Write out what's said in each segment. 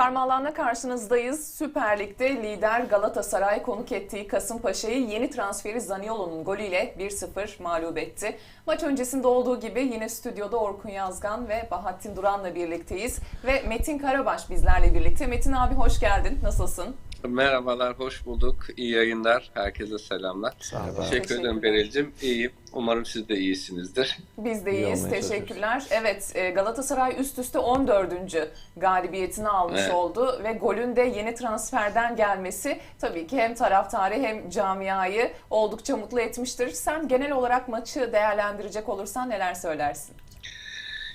Karmalan'la karşınızdayız. Süper Lig'de lider Galatasaray konuk ettiği Kasımpaşa'yı yeni transferi Zaniolo'nun golüyle 1-0 mağlup etti. Maç öncesinde olduğu gibi yine stüdyoda Orkun Yazgan ve Bahattin Duran'la birlikteyiz. Ve Metin Karabaş bizlerle birlikte. Metin abi hoş geldin. Nasılsın? Merhabalar, hoş bulduk. İyi yayınlar. Herkese selamlar. Sağ ol. Teşekkür ederim Beril'cim. İyiyim. Umarım siz de iyisinizdir. Biz de İyi iyiyiz. olmaya Teşekkürler. Evet e, Galatasaray üst üste 14. galibiyetini almış Evet. oldu ve golün de yeni transferden gelmesi tabii ki hem taraftarı hem camiayı oldukça mutlu etmiştir. Sen genel olarak maçı değerlendirecek olursan neler söylersin?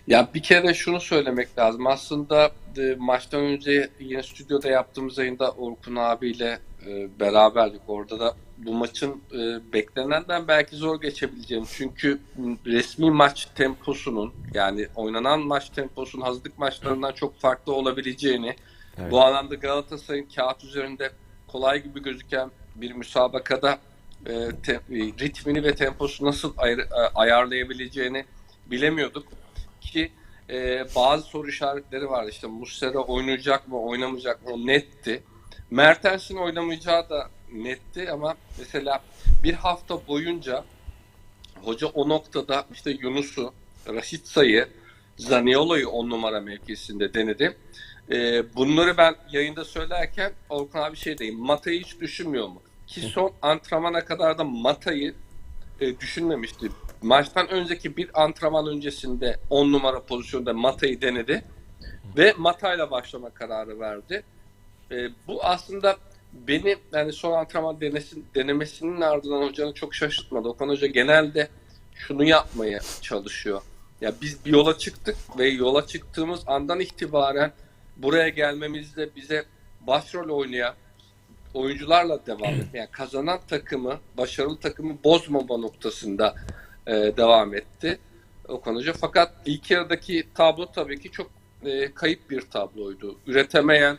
Ya bir kere şunu söylemek lazım. Aslında e, maçtan önce yine stüdyoda yaptığımız yayında Orkun abiyle e, beraberdik. Orada da bu maçın e, beklenenden belki zor geçebileceğini. Çünkü resmi maç temposunun yani oynanan maç temposunun hazırlık maçlarından çok farklı olabileceğini Evet. Bu anlamda Galatasaray'ın kağıt üzerinde kolay gibi gözüken bir müsabakada e, te- ritmini ve temposu nasıl ayır- e, ayarlayabileceğini bilemiyorduk ki e, bazı soru işaretleri vardı. İşte Muslera oynayacak mı, oynamayacak mı o netti. Mertens'in oynamayacağı da netti ama mesela bir hafta boyunca hoca o noktada işte Yunus'u, Raşitsa'yı, Zaniolo'yu on numara mevkisinde denedi. Ee, bunları ben yayında söylerken Orkun abi şey diyeyim. Mata'yı hiç düşünmüyor mu? Ki son antrenmana kadar da Mata'yı e, düşünmemişti. Maçtan önceki bir antrenman öncesinde 10 numara pozisyonda Mata'yı denedi ve Mata'yla başlama kararı verdi. E, bu aslında beni yani son antrenman denesin, denemesinin ardından hocanın çok şaşırtmadı. Okan Hoca genelde şunu yapmaya çalışıyor. Ya biz bir yola çıktık ve yola çıktığımız andan itibaren buraya gelmemizde bize başrol oynayan oyuncularla devam etmeye, yani kazanan takımı, başarılı takımı bozmama noktasında e, devam etti Okan Hoca. Fakat ilk yarıdaki tablo tabii ki çok e, kayıp bir tabloydu. Üretemeyen,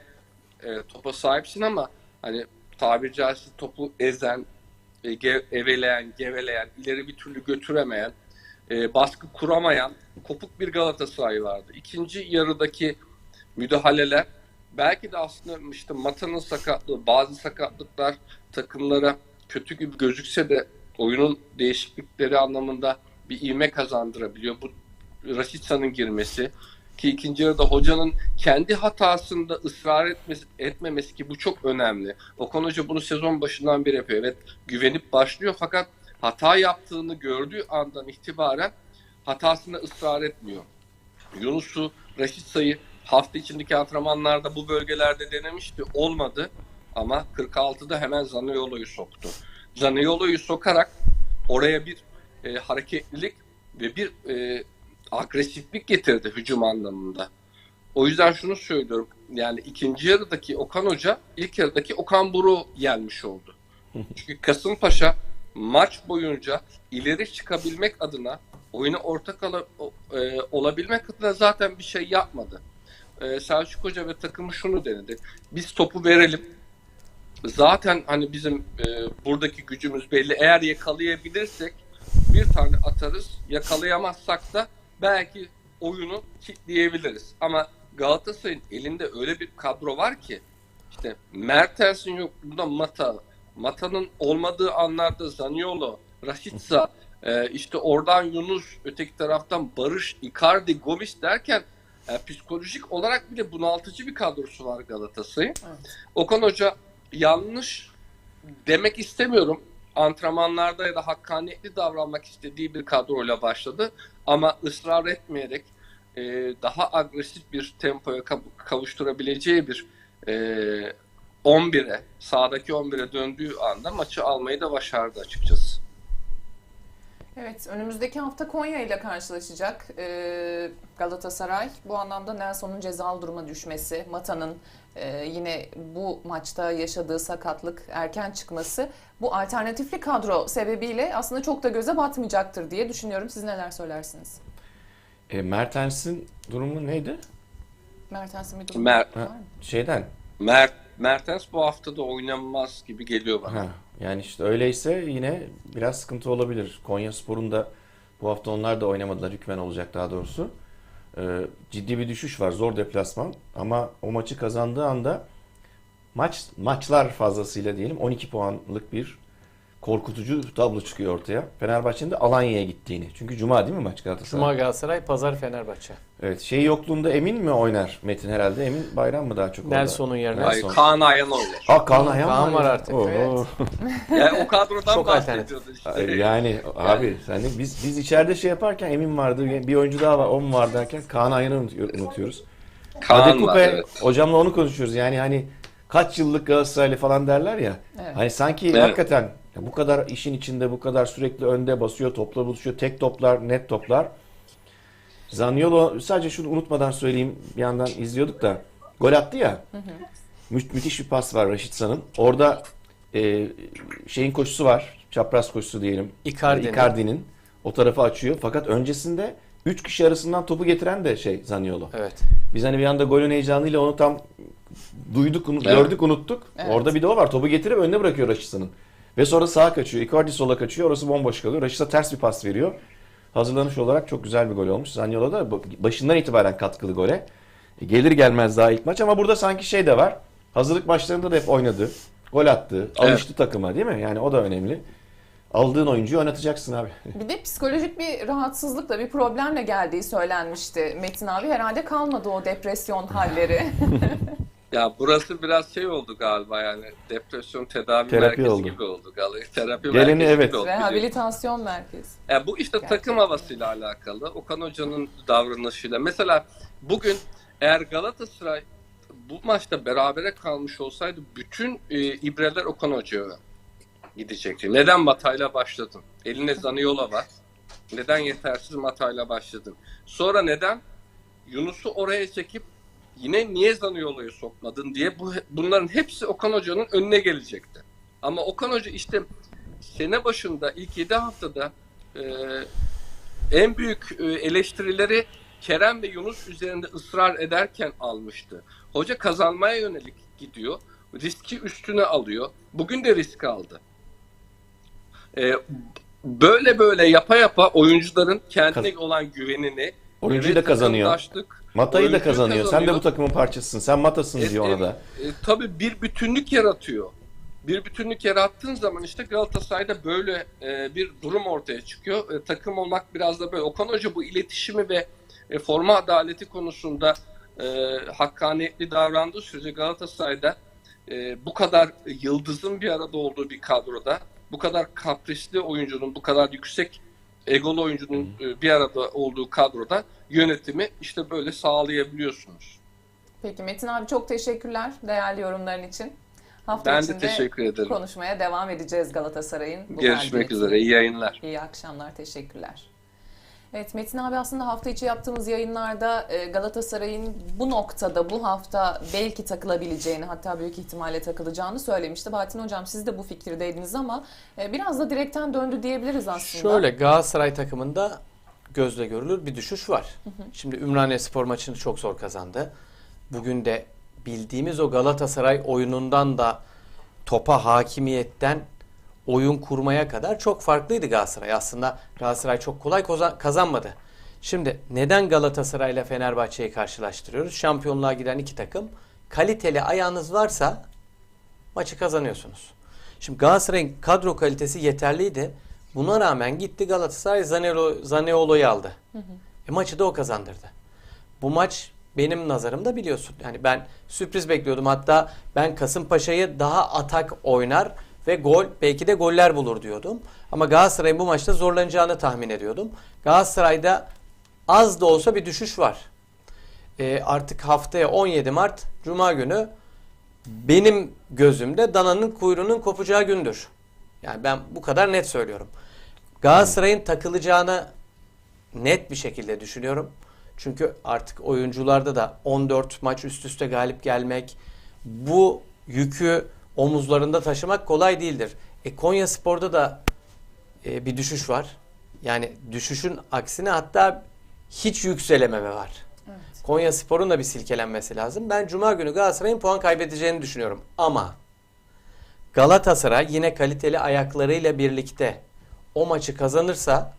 e, topa sahipsin ama hani tabiri caizse topu ezen, e, ge- eveleyen, geveleyen, ileri bir türlü götüremeyen, e, baskı kuramayan kopuk bir Galatasaray vardı. İkinci yarıdaki müdahaleler belki de aslında işte Mata'nın sakatlığı, bazı sakatlıklar takımlara kötü gibi gözükse de oyunun değişiklikleri anlamında bir ivme kazandırabiliyor. Bu Rashidsa'nın girmesi ki ikinci yarıda hocanın kendi hatasında ısrar etmesi, etmemesi ki bu çok önemli. Okan Hoca bunu sezon başından beri yapıyor. Evet güvenip başlıyor fakat hata yaptığını gördüğü andan itibaren hatasında ısrar etmiyor. Yunus'u, Raşitsa'yı hafta içindeki antrenmanlarda bu bölgelerde denemişti. Olmadı ama 46'da hemen Zaniolo'yu soktu. Zaniolo'yu sokarak oraya bir e, hareketlilik ve bir e, agresiflik getirdi hücum anlamında. O yüzden şunu söylüyorum. Yani ikinci yarıdaki Okan Hoca ilk yarıdaki Okan Buruk'u yenmiş oldu. Çünkü Kasımpaşa maç boyunca ileri çıkabilmek adına oyuna ortak e, olabilmek adına zaten bir şey yapmadı. E, Selçuk Hoca ve takımı şunu denedi. Biz topu verelim. Zaten hani bizim e, buradaki gücümüz belli. Eğer yakalayabilirsek bir tane atarız. Yakalayamazsak da belki oyunu kilitleyebiliriz. Ama Galatasaray'ın elinde öyle bir kadro var ki işte Mertens'in yokluğunda Mata, Mata'nın olmadığı anlarda Zaniolo, Rashica, e, işte oradan Yunus, öteki taraftan Barış, Icardi, Gomis derken e, psikolojik olarak bile bunaltıcı bir kadrosu var Galatasaray'ın. Evet. Okan Hoca yanlış demek istemiyorum. Antrenmanlarda ya da hakkaniyetli davranmak istediği bir kadroyla başladı. Ama ısrar etmeyerek e, daha agresif bir tempoya kav- kavuşturabileceği bir e, 11'e, sahadaki 11'e döndüğü anda maçı almayı da başardı açıkçası. Evet, önümüzdeki hafta Konya ile karşılaşacak ee, Galatasaray. Bu anlamda Nelson'un cezalı duruma düşmesi, Mata'nın e, yine bu maçta yaşadığı sakatlık, erken çıkması bu alternatifli kadro sebebiyle aslında çok da göze batmayacaktır diye düşünüyorum. Siz neler söylersiniz? E, Mertens'in durumu neydi? Mertens'in bir durumu Mer- var mı? Şeyden. Mert, Mertens bu hafta da oynanmaz gibi geliyor bana. Ha, yani işte öyleyse yine biraz sıkıntı olabilir. Konya Spor'un da bu hafta onlar da oynamadılar. Hükmen olacak daha doğrusu. e, ciddi bir düşüş var. Zor deplasman. Ama o maçı kazandığı anda maç maçlar fazlasıyla diyelim 12 puanlık bir korkutucu tablo çıkıyor ortaya. Fenerbahçe'nin de Alanya'ya gittiğini. Çünkü Cuma değil mi maç Galatasaray? Cuma Galatasaray, Pazar Fenerbahçe. Evet. Şey yokluğunda Emin mi oynar Metin herhalde? Emin Bayram mı daha çok orada? Nelson'un yerine. Nelson. Ay, Kaan Ayhan oynar. Aa Kaan Ayhan Kaan var artık, Oo. evet. Yani o kadrodan Çok bahsediyordu işte. Yani abi sen de biz biz içeride şey yaparken Emin vardı, bir oyuncu daha var, o mu var derken Kaan Ayhan'ı unut- unutuyoruz. Kaan var, Adekupe evet. hocamla onu konuşuyoruz. Yani hani kaç yıllık Galatasaraylı falan derler ya. Evet. Hani sanki Evet. hakikaten ya bu kadar işin içinde, bu kadar sürekli önde basıyor, topla buluşuyor, tek toplar, net toplar. Zaniolo sadece şunu unutmadan söyleyeyim bir yandan izliyorduk da gol attı ya. Mü- müthiş bir pas var Raşitsa'nın. Orada e, şeyin koşusu var. Çapraz koşusu diyelim. Icardi'nin. Icardi'nin. O tarafı açıyor. Fakat öncesinde 3 kişi arasından topu getiren de şey Zaniolo. Evet. Biz hani bir anda golün heyecanıyla onu tam duyduk, Evet. gördük, unuttuk. Evet. Orada bir de o var. Topu getirip önüne bırakıyor Raşitsa'nın. Ve sonra sağa kaçıyor. Icardi sola kaçıyor. Orası bomboş kalıyor. Raşitsa ters bir pas veriyor. Hazırlanış olarak çok güzel bir gol olmuş. Zaniolo da başından itibaren katkılı gole. E, Gelir gelmez daha ilk maç ama burada sanki şey de var. Hazırlık maçlarında da hep oynadı. Gol attı. Alıştı takıma değil mi? Yani o da önemli. Aldığın oyuncuyu oynatacaksın abi. Bir de psikolojik bir rahatsızlıkla, bir problemle geldiği söylenmişti Metin abi. Herhalde kalmadı o depresyon halleri. Ya burası biraz şey oldu galiba yani depresyon tedavi Terapi merkezi oldu. gibi oldu galiba. Terapi Geleni merkezi evet. gibi oldu. Rehabilitasyon merkezi. Ya bu işte Gerçekten. takım havasıyla alakalı. Okan Hoca'nın davranışıyla. Mesela bugün eğer Galatasaray bu maçta berabere kalmış olsaydı bütün e, ibreler Okan Hoca'ya gidecekti. Neden Matay'la başladın? Elinde Zaniola var. Neden yetersiz Matay'la başladın? Sonra neden Yunus'u oraya çekip yine niye Zaniola'yı sokmadın diye bu bunların hepsi Okan Hoca'nın önüne gelecekti. Ama Okan Hoca işte sene başında ilk 7 haftada e, en büyük e, eleştirileri Kerem ve Yunus üzerinde ısrar ederken almıştı. Hoca kazanmaya yönelik gidiyor. Riski üstüne alıyor. Bugün de risk aldı. E, böyle böyle yapa yapa oyuncuların kendine olan güvenini Oyuncuyu da kazanıyor. Mata'yı da oyuncuyu kazanıyor. Sen de kazanıyor. bu takımın parçasısın. Sen Mata'sın E, diyor e, ona da. e, tabii bir bütünlük yaratıyor. Bir bütünlük yarattığın zaman işte Galatasaray'da böyle e, bir durum ortaya çıkıyor. E, takım olmak biraz da böyle. Okan Hoca bu iletişimi ve e, forma adaleti konusunda e, hakkaniyetli davrandığı sürece Galatasaray'da e, bu kadar yıldızın bir arada olduğu bir kadroda bu kadar kaprisli oyuncunun, bu kadar yüksek egolu oyuncunun e, bir arada olduğu kadroda yönetimi işte böyle sağlayabiliyorsunuz. Peki Metin abi çok teşekkürler değerli yorumların için. Hafta Ben de teşekkür ederim. konuşmaya devam edeceğiz Galatasaray'ın. bu Görüşmek üzere. İyi yayınlar. İyi akşamlar, teşekkürler. Evet Metin abi aslında hafta içi yaptığımız yayınlarda e, Galatasaray'ın bu noktada bu hafta belki takılabileceğini hatta büyük ihtimalle takılacağını söylemişti. Bahattin Hocam siz de bu fikirdeydiniz ama e, biraz da direkten döndü diyebiliriz aslında. Şöyle Galatasaray takımında gözle görülür bir düşüş var. Şimdi Ümraniye Spor maçını çok zor kazandı. Bugün de bildiğimiz o Galatasaray oyunundan da topa hakimiyetten oyun kurmaya kadar çok farklıydı Galatasaray. Aslında Galatasaray çok kolay kazanmadı. Şimdi neden Galatasaray ile Fenerbahçe'yi karşılaştırıyoruz? Şampiyonluğa giden iki takım. Kaliteli ayağınız varsa maçı kazanıyorsunuz. Şimdi Galatasaray'ın kadro kalitesi yeterliydi. Buna rağmen gitti Galatasaray Zanero, Zaniolo'yu aldı. E, maçı da o kazandırdı. Bu maç benim nazarımda biliyorsun. Yani ben sürpriz bekliyordum. Hatta ben Kasımpaşa'yı daha atak oynar ve gol belki de goller bulur diyordum. Ama Galatasaray'ın bu maçta zorlanacağını tahmin ediyordum. Galatasaray'da az da olsa bir düşüş var. E, artık haftaya 17 Mart Cuma günü benim gözümde dananın kuyruğunun kopacağı gündür. Yani ben bu kadar net söylüyorum. Galatasaray'ın takılacağını net bir şekilde düşünüyorum. Çünkü artık oyuncularda da 14 maç üst üste galip gelmek, bu yükü omuzlarında taşımak kolay değildir. E Konya Spor'da da e, bir düşüş var. Yani düşüşün aksine hatta hiç yükselememe var. Evet. Konya Spor'un da bir silkelenmesi lazım. Ben Cuma günü Galatasaray'ın puan kaybedeceğini düşünüyorum. Ama Galatasaray yine kaliteli ayaklarıyla birlikte o maçı kazanırsa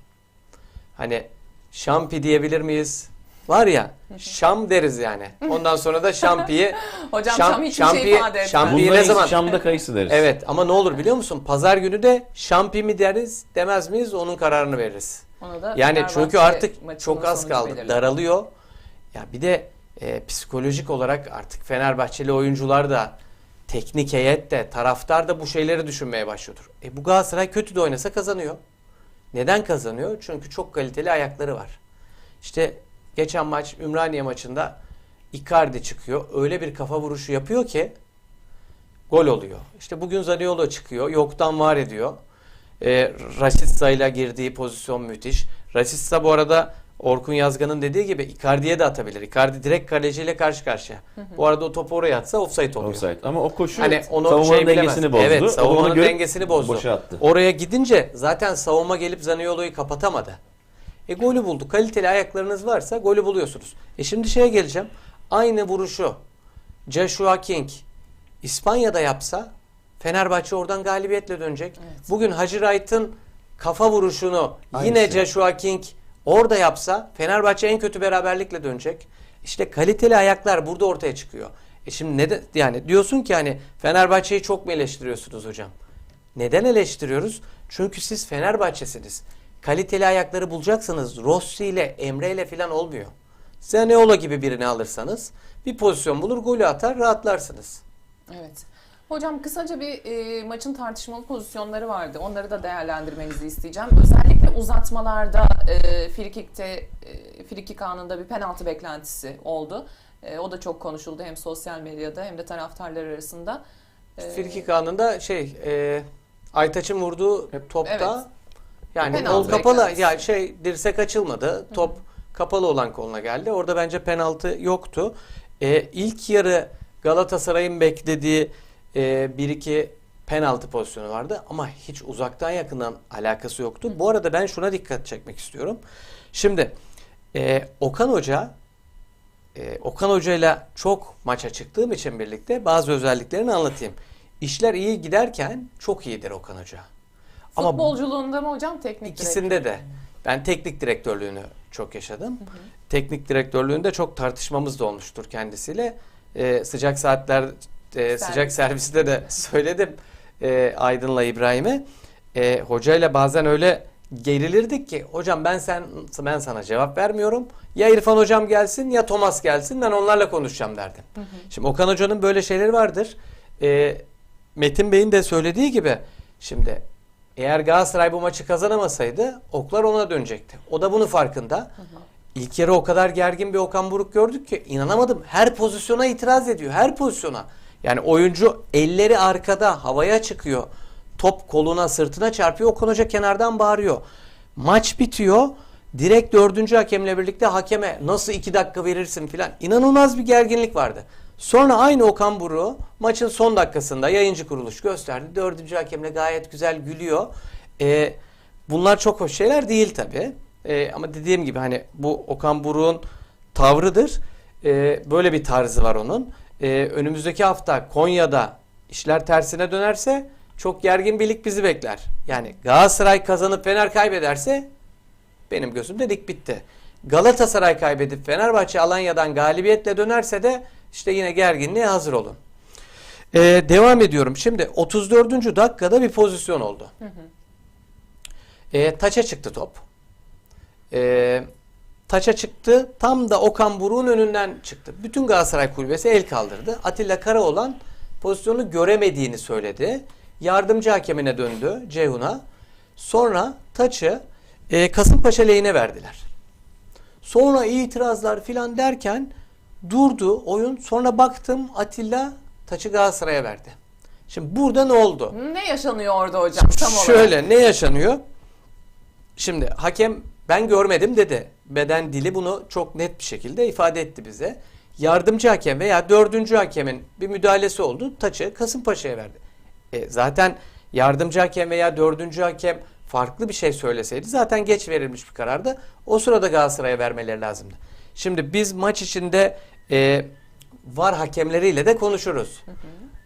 hani şampi diyebilir miyiz? Var ya Şam deriz yani. Ondan sonra da Şampi'yi Hocam Şam- Şam hiçbir şampiyon- şey ifade etmez. şampiyon- Buzdan ne zaman- Şam'da kayısı deriz. Evet ama ne olur biliyor musun? Pazar günü de Şampi mi deriz demez miyiz onun kararını veririz. Onu da Yani Fenerbahçe çünkü artık maçının çok az sonucu kaldı. belirler. Daralıyor. Ya bir de e, psikolojik olarak artık Fenerbahçeli oyuncular da teknik heyet de taraftar da bu şeyleri düşünmeye başlıyordur. E bu Galatasaray kötü de oynasa kazanıyor. Neden kazanıyor? Çünkü çok kaliteli ayakları var. İşte geçen maç Ümraniye maçında Icardi çıkıyor. Öyle bir kafa vuruşu yapıyor ki gol oluyor. İşte bugün Zaniolo çıkıyor. Yoktan var ediyor. E, Rashica ile girdiği pozisyon müthiş. Rashica bu arada Orkun Yazgan'ın dediği gibi Icardi'ye de atabilir. Icardi direkt kaleciyle karşı karşıya. Bu arada o topu oraya atsa offside oluyor. Offside. Ama o koşu Hani onu savunmanın şey bilemez. dengesini bozdu. Evet, savunmanın dengesini bozdu. Boşa attı. Oraya gidince zaten savunma gelip Zaniolo'yu kapatamadı. E golü buldu. Kaliteli ayaklarınız varsa golü buluyorsunuz. E şimdi şeye geleceğim. Aynı vuruşu Joshua King İspanya'da yapsa Fenerbahçe oradan galibiyetle dönecek. Evet. Bugün Hacı Wright'ın kafa vuruşunu yine Aynısı. Joshua King orada yapsa Fenerbahçe en kötü beraberlikle dönecek. İşte kaliteli ayaklar burada ortaya çıkıyor. E şimdi neden yani diyorsun ki hani Fenerbahçe'yi çok mu eleştiriyorsunuz hocam? Neden eleştiriyoruz? Çünkü siz Fenerbahçesiniz. Kaliteli ayakları bulacaksınız. Rossi ile Emre ile falan olmuyor. Zaniolo gibi birini alırsanız bir pozisyon bulur golü atar rahatlarsınız. Evet. Hocam kısaca bir e, maçın tartışmalı pozisyonları vardı. Onları da değerlendirmenizi isteyeceğim. Özellikle uzatmalarda e, frikikte e, frikik anında bir penaltı beklentisi oldu. E, o da çok konuşuldu hem sosyal medyada hem de taraftarlar arasında. E, Frikik anında şey e, Aytaç'ın vurduğu topta Evet. Yani Penaltı kol kapalı beklentisi. ya şey dirsek açılmadı. Top kapalı olan koluna geldi. Orada bence penaltı yoktu. E, ilk yarı Galatasaray'ın beklediği e, bir iki penaltı pozisyonu vardı ama hiç uzaktan yakından alakası yoktu. Bu arada ben şuna dikkat çekmek istiyorum. Şimdi e, Okan Hoca e, Okan Hoca ile çok maça çıktığım için birlikte bazı özelliklerini anlatayım. İşler iyi giderken çok iyidir Okan Hoca. Ama Futbolculuğunda mı hocam teknik ikisinde de ben teknik direktörlüğünü çok yaşadım. Teknik direktörlüğünde çok tartışmamız da olmuştur kendisiyle. Ee, sıcak saatler e, sıcak serviste de söyledim e, Aydın'la İbrahim'e. E, hocayla bazen öyle gerilirdik ki hocam ben sen ben sana cevap vermiyorum. Ya İrfan hocam gelsin ya Thomas gelsin ben onlarla konuşacağım derdim. Şimdi Okan hocanın böyle şeyleri vardır. E, Metin Bey'in de söylediği gibi şimdi eğer Galatasaray bu maçı kazanamasaydı oklar ona dönecekti. O da bunun farkında. İlk yarı o kadar gergin bir Okan Buruk gördük ki inanamadım. Her pozisyona itiraz ediyor. Her pozisyona. Yani oyuncu elleri arkada havaya çıkıyor. Top koluna sırtına çarpıyor. Okan Hoca kenardan bağırıyor. Maç bitiyor. Direkt dördüncü hakemle birlikte hakeme nasıl iki dakika verirsin filan. İnanılmaz bir gerginlik vardı. Sonra aynı Okan Buruk maçın son dakikasında yayıncı kuruluş gösterdi. Dördüncü hakemle gayet güzel gülüyor. Ee, bunlar çok hoş şeyler değil tabi. ama dediğim gibi hani bu Okan Buruk'un tavrıdır. Ee, böyle bir tarzı var onun. Ee, önümüzdeki hafta Konya'da işler tersine dönerse çok gergin bir lig bizi bekler. Yani Galatasaray kazanıp Fener kaybederse benim gözümde lig bitti. Galatasaray kaybedip Fenerbahçe Alanya'dan galibiyetle dönerse de işte yine gerginliğe hazır olun. Ee, devam ediyorum. Şimdi 34. dakikada bir pozisyon oldu. Ee, taça çıktı top. Ee, taça çıktı. Tam da Okan Buruk'un önünden çıktı. Bütün Galatasaray kulübesi el kaldırdı. Atilla Karaoğlan pozisyonu göremediğini söyledi. Yardımcı hakemine döndü Ceyhun'a. Sonra taçı e, Kasımpaşa lehine verdiler. Sonra itirazlar filan derken durdu oyun. Sonra baktım Atilla taçı Galatasaray'a verdi. Şimdi burada ne oldu? Ne yaşanıyor orada hocam tam olarak? Şöyle ne yaşanıyor? Şimdi hakem ben görmedim dedi. Beden dili bunu çok net bir şekilde ifade etti bize. Yardımcı hakem veya dördüncü hakemin bir müdahalesi oldu. Taçı Kasımpaşa'ya verdi. E, zaten yardımcı hakem veya dördüncü hakem farklı bir şey söyleseydi zaten geç verilmiş bir karardı. O sırada Galatasaray'a vermeleri lazımdı. Şimdi biz maç içinde e, var hakemleriyle de konuşuruz.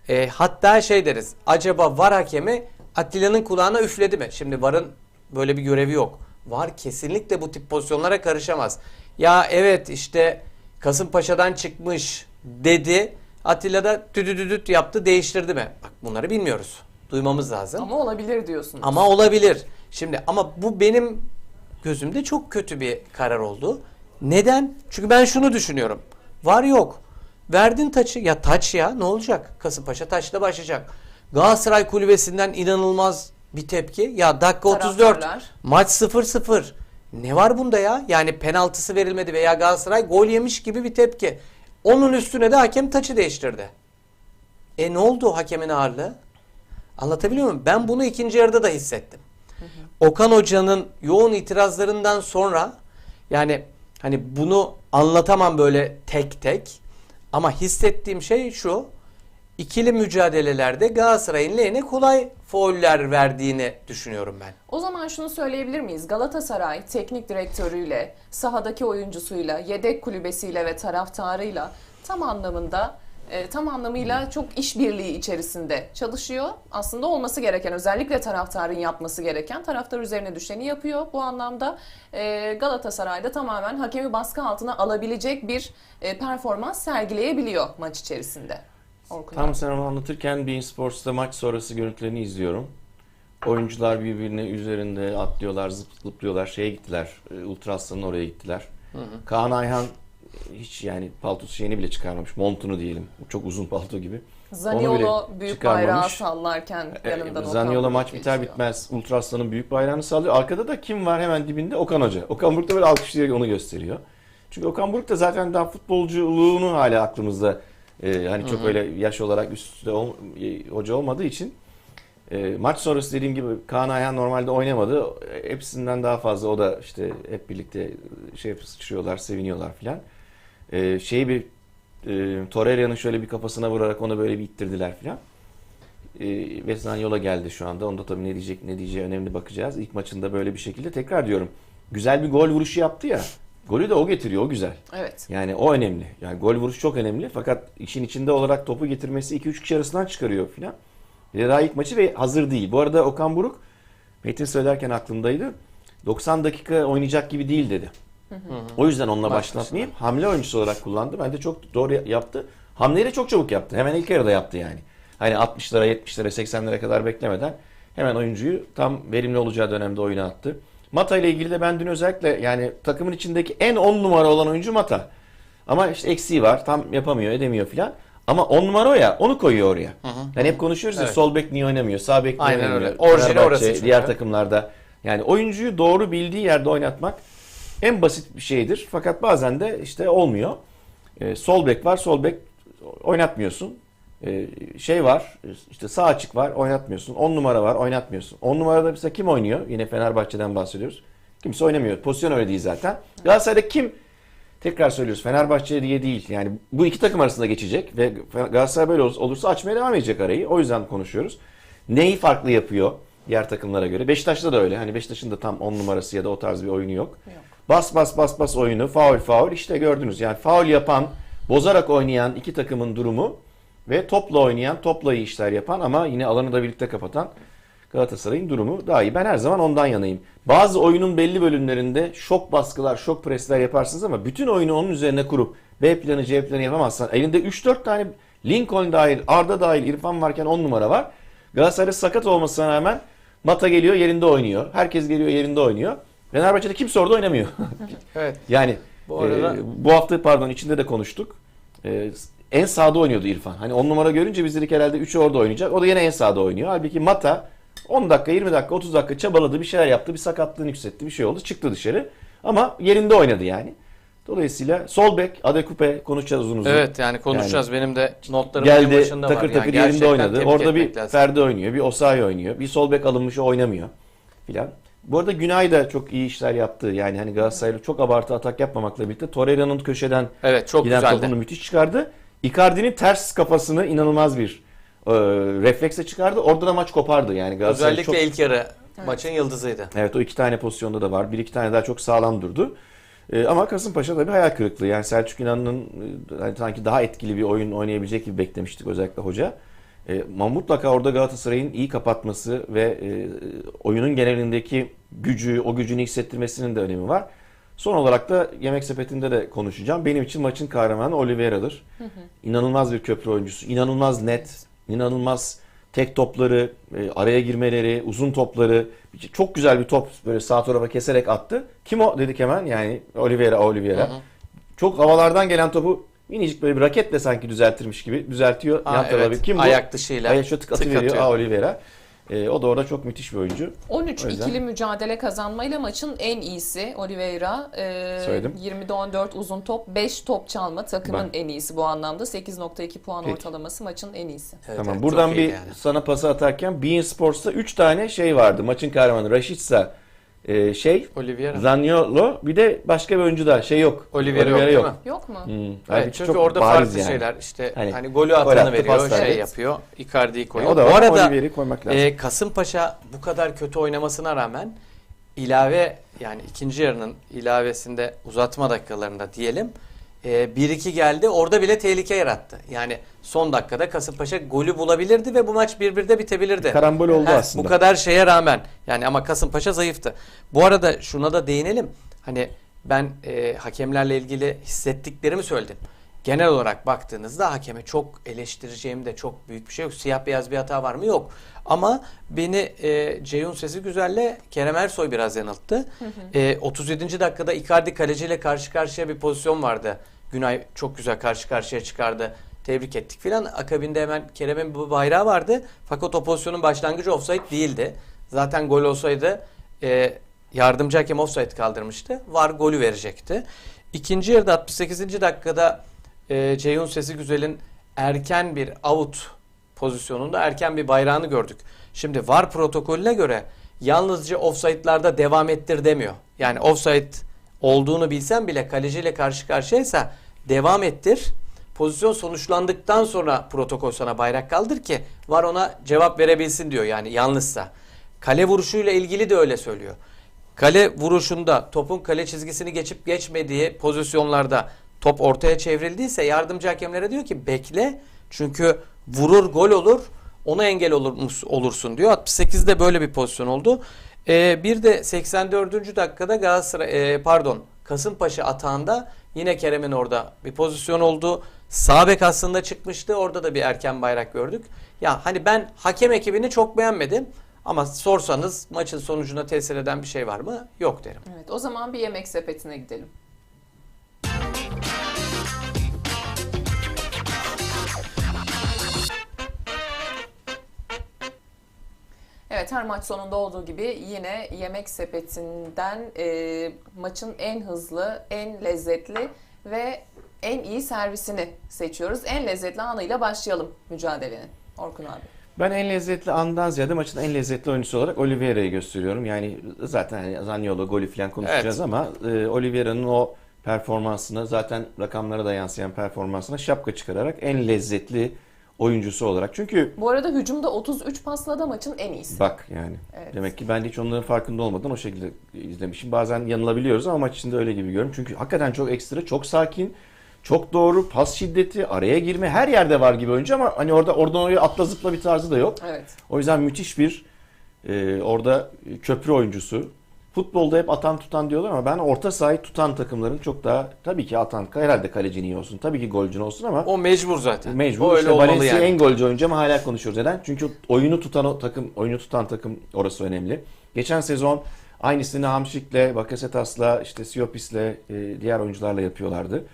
E, hatta şey deriz. Acaba var hakemi Atilla'nın kulağına üfledi mi? Şimdi varın böyle bir görevi yok. Var kesinlikle bu tip pozisyonlara karışamaz. Ya evet işte Kasımpaşa'dan çıkmış dedi. Atilla da düdüdüdüt yaptı değiştirdi mi? Bak bunları bilmiyoruz. Duymamız lazım. Ama olabilir diyorsunuz. Ama olabilir. Şimdi ama bu benim gözümde çok kötü bir karar oldu. Neden? Çünkü ben şunu düşünüyorum. Var yok. Verdin taçı. Ya taç ya ne olacak? Kasımpaşa taçla başlayacak. Galatasaray kulübesinden inanılmaz bir tepki. Ya dakika 34. Taraftarlar. Maç 0-0. Ne var bunda ya? Yani penaltısı verilmedi veya Galatasaray gol yemiş gibi bir tepki. Onun üstüne de hakem taçı değiştirdi. E ne oldu hakemin ağırlığı? Anlatabiliyor muyum? Ben bunu ikinci yarıda da hissettim. Okan Hoca'nın yoğun itirazlarından sonra yani hani bunu anlatamam böyle tek tek ama hissettiğim şey şu. ikili mücadelelerde Galatasaray'ın lehine kolay fauller verdiğini düşünüyorum ben. O zaman şunu söyleyebilir miyiz? Galatasaray teknik direktörüyle, sahadaki oyuncusuyla, yedek kulübesiyle ve taraftarıyla tam anlamında e, tam anlamıyla çok işbirliği içerisinde çalışıyor. Aslında olması gereken, özellikle taraftarın yapması gereken taraftar üzerine düşeni yapıyor. Bu anlamda e, Galatasaray'da tamamen hakemi baskı altına alabilecek bir e, performans sergileyebiliyor maç içerisinde. Orkun Tam abi. sen onu anlatırken Bein Sports'ta maç sonrası görüntülerini izliyorum. Oyuncular birbirine üzerinde atlıyorlar, zıp- zıplıyorlar. Şeye gittiler, e, Ultraslan'ın oraya gittiler. Kaan Ayhan hiç yani paltosu şeyini bile çıkarmamış. Montunu diyelim. Çok uzun palto gibi. Zaniolo büyük bayrağı sallarken E, yanından Okan Zaniolo Buruk maç biter geçiyor. bitmez Ultraslan'ın büyük bayrağını sallıyor. Arkada da kim var hemen dibinde? Okan Hoca. Okan Buruk da böyle alkışlayarak onu gösteriyor. Çünkü Okan Buruk da zaten daha futbolculuğunu hala aklımızda e, hani çok öyle yaş olarak üst üste ol- e, hoca olmadığı için e, maç sonrası dediğim gibi Kaan Ayhan normalde oynamadı. E, Hepsinden daha fazla o da işte hep birlikte şey sıçrıyorlar, seviniyorlar filan. E, şeyi bir e, Torreira'nın şöyle bir kafasına vurarak onu böyle bir ittirdiler filan. E, ve Zaniolo geldi şu anda. Onda tabii ne diyecek ne diyeceği önemli bakacağız. İlk maçında böyle bir şekilde tekrar diyorum. Güzel bir gol vuruşu yaptı ya. Golü de o getiriyor. O güzel. Evet. Yani o önemli. Yani gol vuruş çok önemli. Fakat işin içinde olarak topu getirmesi 2-3 kişi arasından çıkarıyor filan. Bir daha ilk maçı ve hazır değil. Bu arada Okan Buruk Metin söylerken aklımdaydı. 90 dakika oynayacak gibi değil dedi. O yüzden onunla başlatmayayım. Hamle oyuncusu olarak kullandı. Bence çok doğru yaptı. Hamleyi de çok çabuk yaptı. Hemen ilk yarıda yaptı yani. Hani 60'lara, 70'lere, 80'lere kadar beklemeden hemen oyuncuyu tam verimli olacağı dönemde oyuna attı. Mata ile ilgili de ben dün özellikle yani takımın içindeki en 10 numara olan oyuncu Mata. Ama işte eksiği var. Tam yapamıyor, edemiyor filan. Ama 10 numara o ya. Onu koyuyor oraya. Yani hep konuşuyoruz ya Evet. sol bek niye oynamıyor, sağ bek niye Aynen oynamıyor. öyle. Orijinali orası çünkü. Diğer takımlarda. Yani oyuncuyu doğru bildiği yerde oynatmak en basit bir şeydir. Fakat bazen de işte olmuyor. Ee, sol bek var, sol bek oynatmıyorsun. Ee, şey var, işte sağ açık var, oynatmıyorsun. 10 numara var, oynatmıyorsun. 10 numarada mesela kim oynuyor? Yine Fenerbahçe'den bahsediyoruz. Kimse oynamıyor. Pozisyon öyle değil zaten. Galatasaray'da kim? Tekrar söylüyoruz. Fenerbahçe diye değil. Yani bu iki takım arasında geçecek ve Galatasaray böyle ol- olursa açmaya devam edecek arayı. O yüzden konuşuyoruz. Neyi farklı yapıyor diğer takımlara göre? Beşiktaş'ta da öyle. Hani Beşiktaş'ın da tam 10 numarası ya da o tarz bir oyunu yok. Yok. Bas bas bas bas oyunu, faul faul işte gördünüz. Yani faul yapan, bozarak oynayan iki takımın durumu ve topla oynayan, topla iyi işler yapan ama yine alanı da birlikte kapatan Galatasaray'ın durumu daha iyi. Ben her zaman ondan yanayım. Bazı oyunun belli bölümlerinde şok baskılar, şok presler yaparsınız ama bütün oyunu onun üzerine kurup B planı, C planı yapamazsan elinde 3-4 tane Lincoln dahil, Arda dahil, İrfan varken 10 numara var. Galatasaray'da sakat olmasına rağmen Mata geliyor yerinde oynuyor. Herkes geliyor yerinde oynuyor. Fenerbahçe'de kimse orada oynamıyor. Evet. Yani Bu arada- e, bu hafta pardon içinde de konuştuk. E, en sağda oynuyordu İrfan. Hani 10 numara görünce biz dedik herhalde 3'ü orada oynayacak. O da yine en sağda oynuyor. Halbuki Mata 10 dakika, 20 dakika, 30 dakika çabaladı, bir şeyler yaptı, bir sakatlığını yükseltti, bir şey oldu, çıktı dışarı. Ama yerinde oynadı yani. Dolayısıyla sol bek, Adekupe konuşacağız uzun uzun. Evet yani konuşacağız. Benim de notlarımın en Geldi başında takır var. takır yani yerinde oynadı. Orada bir lazım. Ferdi oynuyor, bir Osayi oynuyor. Bir sol bek alınmış oynamıyor filan. Bu arada Günay da çok iyi işler yaptı. Yani hani Galatasaray'la çok abartı atak yapmamakla birlikte Torreira'nın köşeden Evet çok giden güzeldi. topunu müthiş çıkardı. Icardi'nin ters kafasını inanılmaz bir e, refleksle çıkardı. Orada da maç kopardı. Yani Galatasaray Özellikle çok... ilk yarı maçın yıldızıydı. Evet o iki tane pozisyonda da var. Bir iki tane daha çok sağlam durdu. E, ama Kasımpaşa tabii hayal kırıklığı. Yani Selçuk İnan'ın e, hani sanki daha etkili bir oyun oynayabilecek gibi beklemiştik özellikle hoca. E, mutlaka orada Galatasaray'ın iyi kapatması ve e, oyunun genelindeki gücü, o gücünü hissettirmesinin de önemi var. Son olarak da yemek sepetinde de konuşacağım. Benim için maçın kahramanı Oliveira'dır. İnanılmaz bir köprü oyuncusu. inanılmaz net, inanılmaz tek topları, e, araya girmeleri, uzun topları. Çok güzel bir top böyle sağ tarafa keserek attı. Kim o dedik hemen yani Oliveira, Oliveira. Hı hı. Çok havalardan gelen topu minicik böyle bir raketle sanki düzeltirmiş gibi düzeltiyor. Aa, evet. bir- Kim bu? Ayak dışıyla Ayak şöyle tık tık atıveriyor. atıyor. Aa Oliveira. E, o da orada çok müthiş bir oyuncu. 13 O yüzden- ikili mücadele kazanmayla maçın en iyisi Oliveira. Ee, Söyledim. 20'de 14 uzun top, 5 top çalma takımın Ben- en iyisi bu anlamda. 8.2 puan Peki. ortalaması maçın en iyisi. Evet, tamam. evet, Buradan bir yani. sana pası atarken Bein Sports'ta 3 tane şey vardı. Maçın kahramanı Rashica e, şey Oliveira. Zaniolo bir de başka bir oyuncu da şey yok. Oliveira yok, değil mi? Yok mu? Hmm. Evet, çünkü çok orada farklı yani. şeyler işte Hani hani, golü gol atanı veriyor, pas şey yapıyor. Icardi'yi koyuyor. o da Bu var ama arada koymak lazım. e, Kasımpaşa bu kadar kötü oynamasına rağmen ilave yani ikinci yarının ilavesinde uzatma dakikalarında diyelim e, 1-2 geldi. Orada bile tehlike yarattı. Yani son dakikada Kasımpaşa golü bulabilirdi ve bu maç 1-1'de bitebilirdi. Karambol oldu Heh, aslında. Bu kadar şeye rağmen yani ama Kasımpaşa zayıftı. Bu arada şuna da değinelim. Hani ben e, hakemlerle ilgili hissettiklerimi söyledim. Genel olarak baktığınızda hakeme çok eleştireceğim de çok büyük bir şey yok. Siyah beyaz bir hata var mı? Yok. Ama beni e, Ceyhun Sesi Güzel'le Kerem Ersoy biraz yanılttı. E, 37. dakikada Icardi kaleciyle karşı karşıya bir pozisyon vardı. Günay çok güzel karşı karşıya çıkardı. Tebrik ettik filan. Akabinde hemen Kerem'in bu bayrağı vardı. Fakat o pozisyonun başlangıcı offside değildi. Zaten gol olsaydı e, yardımcı hakem offside kaldırmıştı. Var golü verecekti. İkinci yarıda 68. dakikada e, Ceyhun Sesi Güzel'in erken bir out pozisyonunda erken bir bayrağını gördük. Şimdi VAR protokolüne göre yalnızca offside'larda devam ettir demiyor. Yani offside olduğunu bilsen bile kaleciyle karşı karşıyaysa devam ettir. Pozisyon sonuçlandıktan sonra protokol sana bayrak kaldır ki VAR ona cevap verebilsin diyor yani yanlışsa. Kale vuruşuyla ilgili de öyle söylüyor. Kale vuruşunda topun kale çizgisini geçip geçmediği pozisyonlarda top ortaya çevrildiyse yardımcı hakemlere diyor ki bekle çünkü vurur gol olur ona engel olur, olursun diyor. 68'de böyle bir pozisyon oldu. Ee, bir de 84. dakikada Galatasaray e, pardon Kasımpaşa atağında yine Kerem'in orada bir pozisyon oldu. Sağ bek aslında çıkmıştı. Orada da bir erken bayrak gördük. Ya hani ben hakem ekibini çok beğenmedim. Ama sorsanız maçın sonucuna tesir eden bir şey var mı? Yok derim. Evet, o zaman bir yemek sepetine gidelim. Evet her maç sonunda olduğu gibi yine yemek sepetinden e, maçın en hızlı, en lezzetli ve en iyi servisini seçiyoruz. En lezzetli anıyla başlayalım mücadelenin. Orkun abi. Ben en lezzetli andan ziyade maçın en lezzetli oyuncusu olarak Oliveira'yı gösteriyorum. Yani zaten hani Zaniolo golü falan konuşacağız Evet. ama e, Oliveira'nın o performansına zaten rakamlara da yansıyan performansına şapka çıkararak en lezzetli oyuncusu olarak. Çünkü Bu arada hücumda 33 pasla da maçın en iyisi. bak yani Evet. demek ki ben de hiç onların farkında olmadan o şekilde izlemişim. Bazen yanılabiliyoruz ama maç içinde öyle gibi görüyorum. Çünkü hakikaten çok ekstra, çok sakin, çok doğru, pas şiddeti, araya girme her yerde var gibi oyuncu ama hani orada oradan oraya atla zıpla bir tarzı da yok. Evet. O yüzden müthiş bir e, orada köprü oyuncusu. Futbolda hep atan tutan diyorlar ama ben orta sahayı tutan takımların çok daha tabii ki atan herhalde kalecin iyi olsun. Tabii ki golcün olsun ama O mecbur zaten. mecbur. O öyle işte olmalı Valencia yani. en golcü oyuncu ama hala konuşuyoruz. Neden? Çünkü oyunu tutan o takım, oyunu tutan takım orası önemli. Geçen sezon aynısını Hamşik'le, Bakasetas'la, işte Siopis'le, e, diğer oyuncularla yapıyorlardı.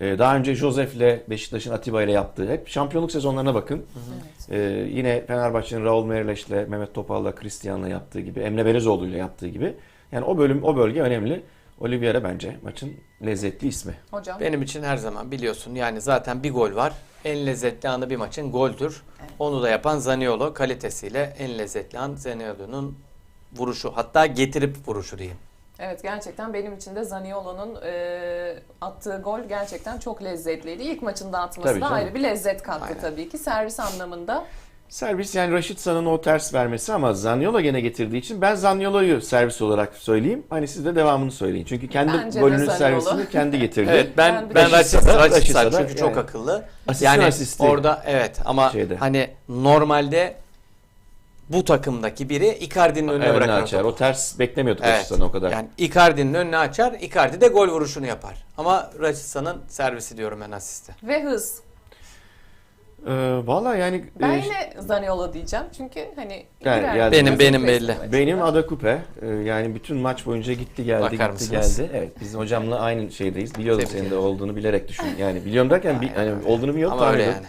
E, daha önce Josef'le, Beşiktaş'ın Atiba ile yaptığı hep şampiyonluk sezonlarına bakın. evet. Ee, yine Fenerbahçe'nin Raul Meireles ile Mehmet Topal'la Cristian'la yaptığı gibi, Emre Belezoğlu ile yaptığı gibi. Yani o bölüm, o bölge önemli. Oliveira bence maçın lezzetli ismi. Hocam. Benim için her zaman biliyorsun yani zaten bir gol var. En lezzetli anı bir maçın goldür. Evet. Onu da yapan Zaniolo kalitesiyle en lezzetli an Zaniolo'nun vuruşu. Hatta getirip vuruşu diyeyim. Evet gerçekten benim için de Zaniolo'nun e, attığı gol gerçekten çok lezzetliydi. İlk maçında atması Tabii da canım. ayrı bir lezzet kattı Aynen. tabii ki. Servis anlamında Servis yani Raşitsa'nın o ters vermesi ama Zaniolo gene getirdiği için ben Zaniolo'yu servis olarak söyleyeyim. Hani siz de devamını söyleyin. Çünkü kendi Bence golünün Zaniolo. servisini kendi getirdi. Evet ben Ben Rashica Rashica'da çünkü çok yani. akıllı. Asistin yani asisti orada evet ama şeyde. hani normalde bu takımdaki biri Icardi'nin önüne Önüne bırakır. açar. O ters beklemiyorduk Evet. Raşitsan'ı o kadar. Yani Icardi'nin önüne açar. Icardi de gol vuruşunu yapar. Ama Rachitsa'nın servisi diyorum ben asiste. Ve hız. Ee, Valla yani Ben e, yine Zaniolo diyeceğim çünkü hani Gel- girer Benim- benim belli. benim Ada Kupe e, yani bütün maç boyunca gitti geldi Bakar gitti mısınız? geldi. Evet biz hocamla aynı şeydeyiz. Biliyordum Tebrik senin de ederim. olduğunu bilerek düşün. Yani biliyorum derken bir, hani olduğunu biliyordum. Ama öyle tahmin yani.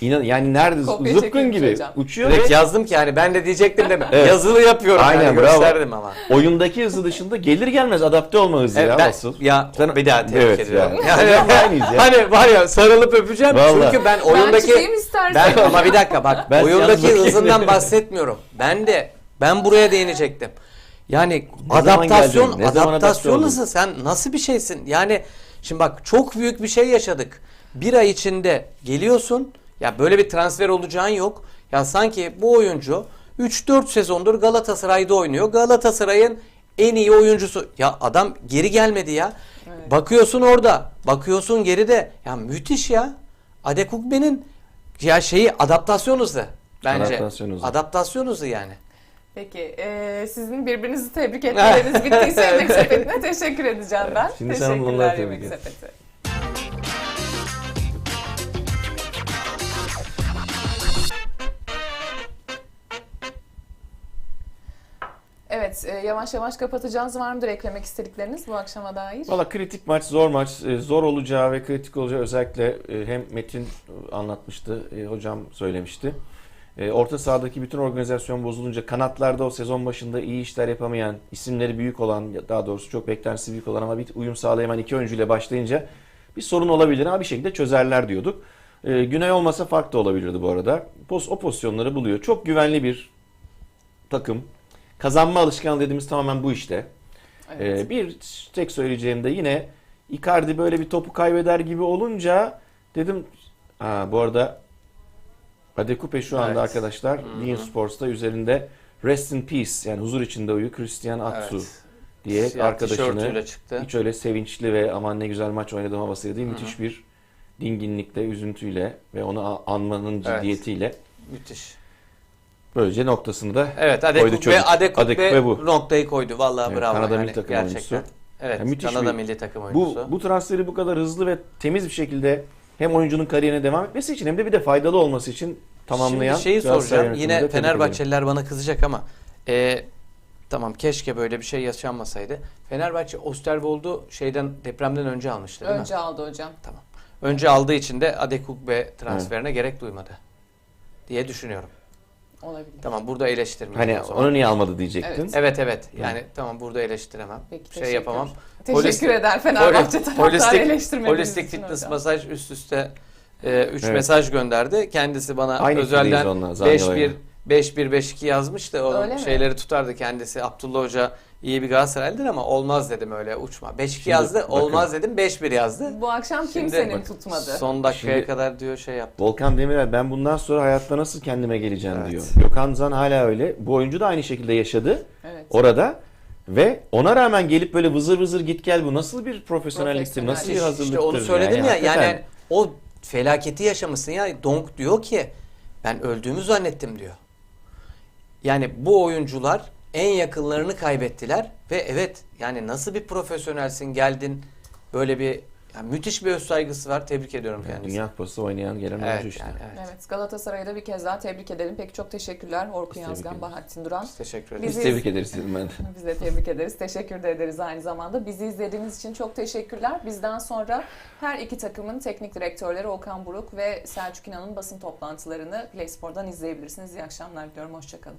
İnan, yani nerede Kopya zıpkın gibi hocam. uçuyor Direkt ve yazdım ki hani ben de diyecektim değil mi? Evet. Yazılı yapıyorum Aynen, yani bravo. gösterdim ama. oyundaki hızı dışında gelir gelmez adapte olma hızı Evet, ya ben, asıl. ya Sen- bir daha tebrik Evet ediyorum. yani. Yani, Hocam aynıyız ya. hani var ya sarılıp öpeceğim Vallahi. çünkü ben Ben oyundaki istersen. ben ama bir dakika bak Ben oyundaki hızından bahsetmiyorum. Ben de ben buraya değinecektim. Yani Ne adaptasyon geldin? Adaptasyon hızı sen nasıl bir şeysin? Yani şimdi bak çok büyük bir şey yaşadık. Bir ay içinde geliyorsun ya böyle bir transfer olacağın yok. Ya sanki bu oyuncu 3-4 sezondur Galatasaray'da oynuyor. Galatasaray'ın en iyi oyuncusu. Ya adam geri gelmedi ya. Evet. Bakıyorsun orada. Bakıyorsun geride. Ya müthiş ya. Adekugbe'nin ya şeyi adaptasyon hızı bence. Adaptasyon hızı. Adaptasyon hızı yani. Peki e, sizin birbirinizi tebrik etmeleriniz bittiyse yemek sepetine teşekkür edeceğim ben. Şimdi sen Teşekkürler onları tebrik et. sepeti. Evet, e, yavaş yavaş kapatacağız. Var mıdır eklemek istedikleriniz bu akşama dair? Valla kritik maç, zor maç. E, Zor olacağı ve kritik olacağı özellikle e, hem Metin anlatmıştı, e, hocam söylemişti. E, Orta sahadaki bütün organizasyon bozulunca kanatlarda o sezon başında iyi işler yapamayan, isimleri büyük olan, daha doğrusu çok beklentisi büyük olan ama bir uyum sağlayamayan iki oyuncuyla başlayınca bir sorun olabilir ama bir şekilde çözerler diyorduk. E, Güney olmasa fark da olabilirdi bu arada. Poz, o pozisyonları buluyor. Çok güvenli bir takım. Kazanma alışkanlığı dediğimiz tamamen bu işte. Evet. Ee, bir tek söyleyeceğim de yine Icardi böyle bir topu kaybeder gibi olunca dedim ha, bu arada Adekupe şu anda Evet. arkadaşlar Hı hı. Bein Sports'ta üzerinde Rest in Peace yani huzur içinde uyu Christian Atsu Evet. diye Siyah arkadaşını çıktı. hiç öyle sevinçli ve aman ne güzel maç oynadım havasıyla değil müthiş bir dinginlikle, üzüntüyle ve onu anmanın Evet. ciddiyetiyle Müthiş. Böylece noktasını da Evet Koydu Adekugbe, çocuk. Adekugbe, Adekugbe bu. noktayı koydu. Vallahi Evet, bravo Kanada yani milli takım gerçekten. oyuncusu. Evet Ya müthiş Kanada bir- milli takım Bu, oyuncusu. bu transferi bu kadar hızlı ve temiz bir şekilde hem oyuncunun kariyerine devam etmesi için hem de bir de faydalı olması için tamamlayan Şimdi şeyi soracağım. Yine. Fenerbahçeliler bana kızacak ama e, tamam keşke böyle bir şey yaşanmasaydı. Fenerbahçe Osterwold'u şeyden depremden önce almıştı değil Önce mi? aldı hocam. Önce aldığı için de Adekugbe transferine gerek duymadı diye düşünüyorum. Olabilir. Tamam burada eleştirmeyeyim Hani o zaman. onu niye almadı diyecektin. Evet. Evet evet. Yani tamam burada eleştiremem. Peki, şey yapamam. Teşekkür Holistik- eder Fenerbahçe taraftarı eleştirmediğiniz holistik fitness hocam. masaj üst üste 3 Evet. mesaj gönderdi. Kendisi bana Aynı özelden fikirdeyiz onunla, Zanyola'yla. 5-1 5-1 5-2 yazmış da o Öyle mi? şeyleri tutardı kendisi. Abdullah Hoca iyi bir Galatasaraylıdır ama olmaz dedim öyle uçma. 5-2 Şimdi yazdı. bakın. Olmaz dedim 5-1 yazdı. Bu akşam Şimdi- kimsenin Bak, tutmadı. Son dakikaya Şimdi- kadar diyor şey yaptı. Volkan Demirel ben bundan sonra hayatta nasıl kendime geleceğim Evet. diyor. Gökhan Zan hala öyle. Bu oyuncu da aynı şekilde yaşadı Evet. orada ve ona rağmen gelip böyle vızır vızır git gel bu nasıl bir profesyonelliktir, nasıl bir Profesyonel. hazırlıktır. İşte onu söyledim ya yani, hakikaten. o felaketi yaşamışsın ya. Donk diyor ki ben öldüğümü zannettim diyor. Yani bu oyuncular en yakınlarını kaybettiler ve evet yani nasıl bir profesyonelsin geldin böyle bir yani müthiş bir öz saygısı var. Tebrik ediyorum Yani kendisini. Dünya Kupası oynayan gelen oyuncu Evet, işte. yani, evet. Evet Galatasaray'ı da bir kez daha tebrik edelim. Peki çok teşekkürler Orkun Yazgan. Bahattin Duran. Biz teşekkür Biz- ederiz. Biz tebrik ederiz dedim ben de. Biz de tebrik ederiz. Teşekkür de ederiz aynı zamanda. Bizi izlediğiniz için çok teşekkürler. Bizden sonra her iki takımın teknik direktörleri Okan Buruk ve Selçuk İnan'ın basın toplantılarını PlaySpor'dan izleyebilirsiniz. İyi akşamlar diliyorum. Hoşçakalın.